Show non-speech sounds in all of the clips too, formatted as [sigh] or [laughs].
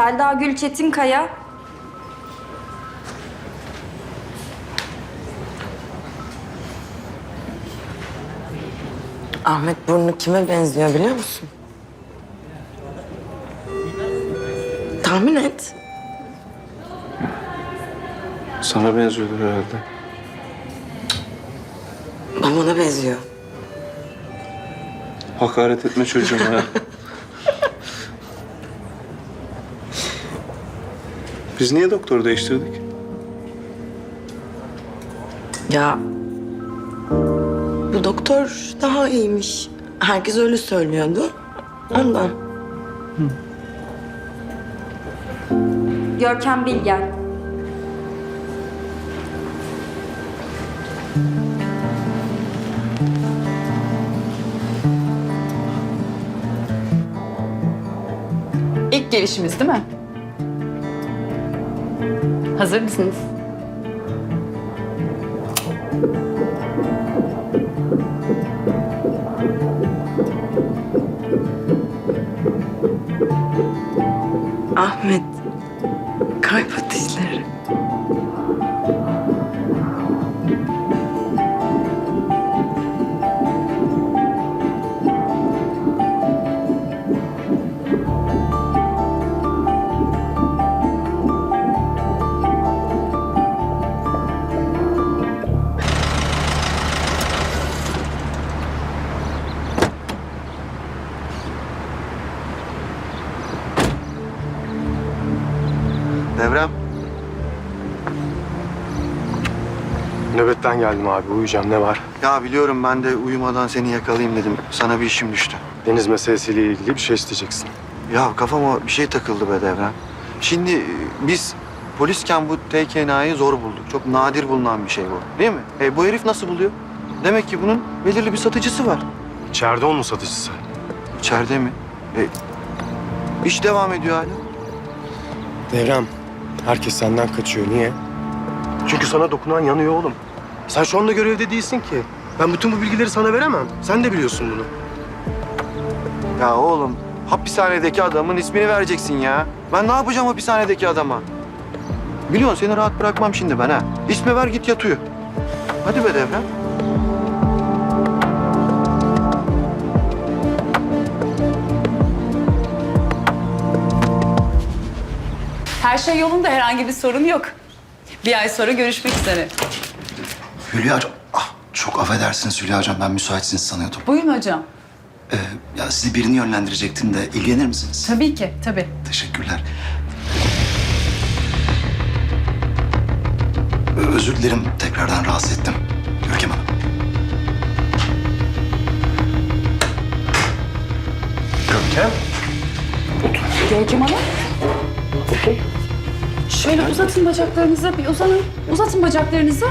Selda Gül Çetinkaya. Ahmet burnu kime benziyor biliyor musun? Tahmin et. Sana benziyordur herhalde. Babana benziyor. Hakaret etme çocuğuma. [laughs] Biz niye doktor değiştirdik? Ya bu doktor daha iyiymiş. Herkes öyle söylüyordu. Ondan. Görkem Bilgen. İlk gelişimiz değil mi? Hazır mısınız? Ahmet. Kalp atışları. Devrem. Nöbetten geldim abi. Uyuyacağım. Ne var? Ya biliyorum ben de uyumadan seni yakalayayım dedim. Sana bir işim düştü. Deniz meselesiyle ilgili bir şey isteyeceksin. Ya kafama bir şey takıldı be Devrem. Şimdi e, biz polisken bu TKNA'yı zor bulduk. Çok nadir bulunan bir şey bu. Değil mi? E, bu herif nasıl buluyor? Demek ki bunun belirli bir satıcısı var. İçeride onun satıcısı. İçeride mi? E, iş devam ediyor hala. Devrem, herkes senden kaçıyor. Niye? Çünkü sana dokunan yanıyor oğlum. Sen şu anda görevde değilsin ki. Ben bütün bu bilgileri sana veremem. Sen de biliyorsun bunu. Ya oğlum hapishanedeki adamın ismini vereceksin ya. Ben ne yapacağım hapishanedeki adama? Biliyorsun seni rahat bırakmam şimdi ben ha. İsmi ver git yatıyor. Hadi be Devrem. Her şey yolunda herhangi bir sorun yok. Bir ay sonra görüşmek üzere. Hülya Hocam, ah, çok affedersiniz Hülya Hocam. Ben müsaitsiniz sanıyordum. Buyurun hocam. Ee, ya sizi birini yönlendirecektim de ilgilenir misiniz? Tabii ki, tabii. Teşekkürler. Özür dilerim tekrardan rahatsız ettim. Görkem Hanım. Görkem. Görkem Hanım. Şöyle uzatın bacaklarınızı, bir uzanın. Uzatın bacaklarınızı.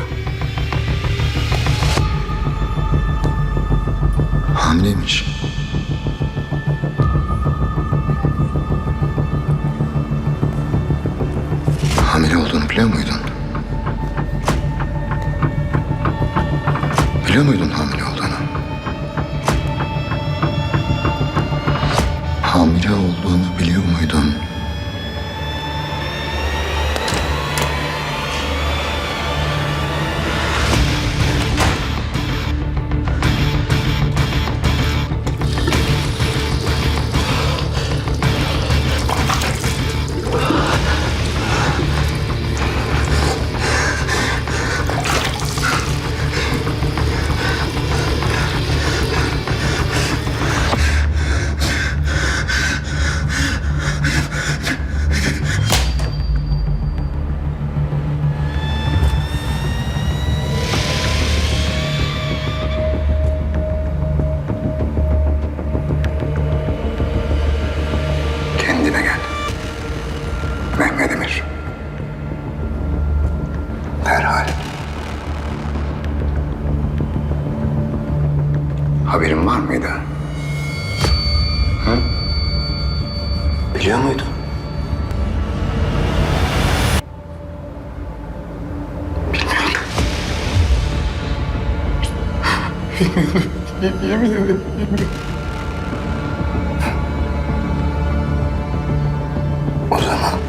Hamileymiş. Hamile olduğunu biliyor muydun? Biliyor muydun hamile olduğunu? Hamile olduğunu biliyor muydun? Biliyor muydun? Bilmiyordum. Bilmiyordum. Yemin ederim bilmiyordum. O zaman